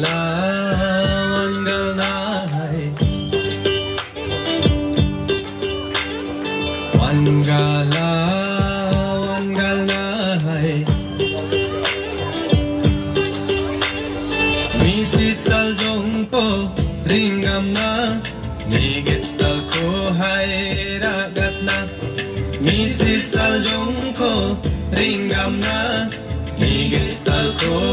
मंगला मंगलनाय मंगला मंगलनाय मिसिसल जोंपो रिंगमना निगित्तल को हाय रागतना मिसिसल जोंको रिंगमना निगित्तल को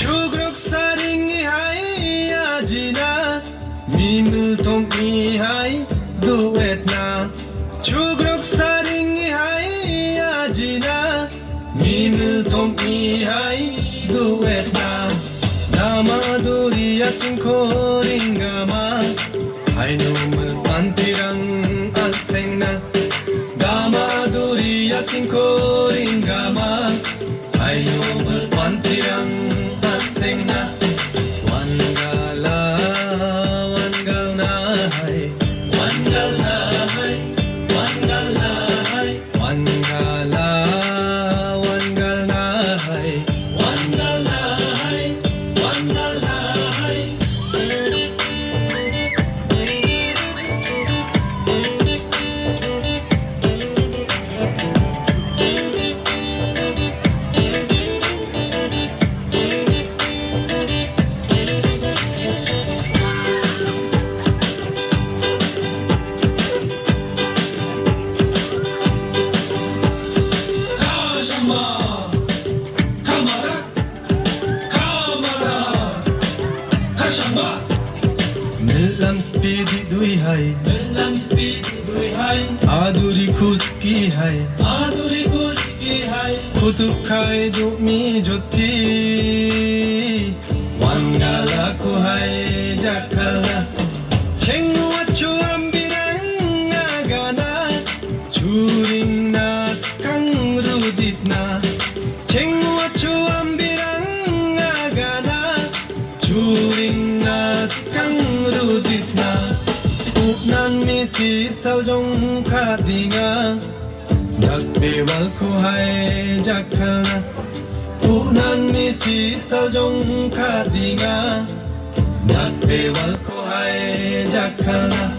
주그럭 사링이 하이 아지나 미무통 이하이 두엣나 주그럭 사링이 하이 아지나 미무통 이하이 두엣나 나마도리야 찡코링가마 아이놈을 반티랑 안생나 나마도리야 찡코링가마 I. মিললাম স্পিডি দুই হাই মিললাম স্পিডি দুই হাই আদুরি খুশকি হাই আদুরি খুশকি হাই কুতুব খায় জমি জ্যোতি 난 미시 살종 카딩아 닭비왈 코하에 자칼나. ઉપ난 미시 살종 카딩아 닭비왈 코하에 자칼나